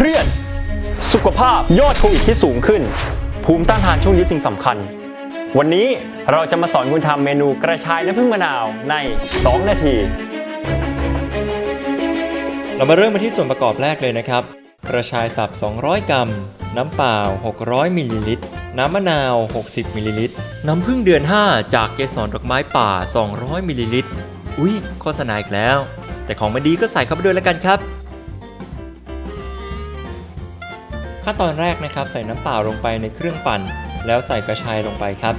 เครียด สุขภาพยอดโควิดที่สูงขึ้น ภูมิต้านทานช่วงนี้จึงสำคัญ วันนี้เราจะมาสอนคุณทำเมนูกระชายน้ำผึ้งมะนาวใน 2 นาที เรามาเริ่มกันที่ส่วนประกอบแรกเลยนะครับ กระชายสับ 200 กรัม น้ำเปล่า 600 มิลลิลิตร น้ำมะนาว 60 มิลลิลิตร น้ำผึ้งเดือน 5 จากเกสรดอกไม้ป่า 200 มิลลิลิตร อุ๊ย โฆษณาอีกแล้ว แต่ของไม่ดีก็ใส่เข้าไปด้วยแล้วกันครับ ขั้นตอนแรกนะครับ ใส่น้ำเปล่าลงไปในเครื่องปั่น แล้วใส่กระชายลงไปครับ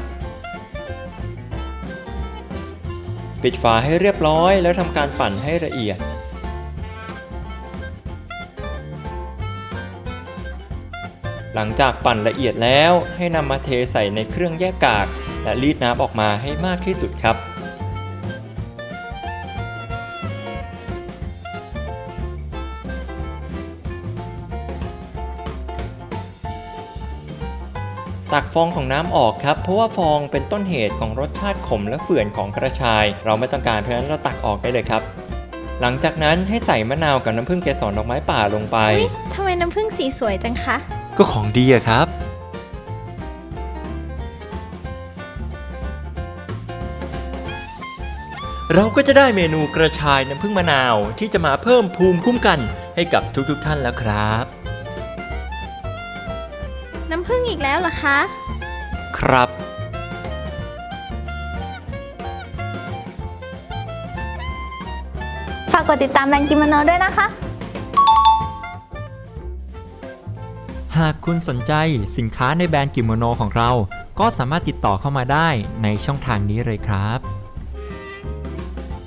ปิดฝาให้เรียบร้อยแล้วทำการปั่นให้ละเอียดหลังจากปั่นละเอียดแล้วให้นำมาเทใส่ในเครื่องแยกกาก และรีดน้ำออกมาให้มากที่สุดครับ ตักฟองของน้ำออกครับ เพราะว่าฟองเป็นต้นเหตุของรสชาติขมและเฝื่อนของกระชาย เราไม่ต้องการเพราะฉะนั้นเราตักออกได้เลยครับ หลังจากนั้นให้ใส่มะนาวกับน้ำผึ้งเกสรดอกไม้ป่าลงไปอุ๊ยทำไมน้ำผึ้งสีสวยจังคะ ก็ของดีอะครับเราก็จะได้เมนูกระชายน้ำผึ้งมะนาวที่จะมาเพิ่มภูมิคุ้มกันให้กับทุกๆท่านแล้วครับ น้ำผึ้งอีกแล้วเหรอคะ ครับ ฝากกดติดตามแบงกิมโนด้วยนะคะ หากคุณสนใจสินค้าในแบรนด์กิโมโนของเรา ก็สามารถติดต่อเข้ามาได้ในช่องทางนี้เลยครับ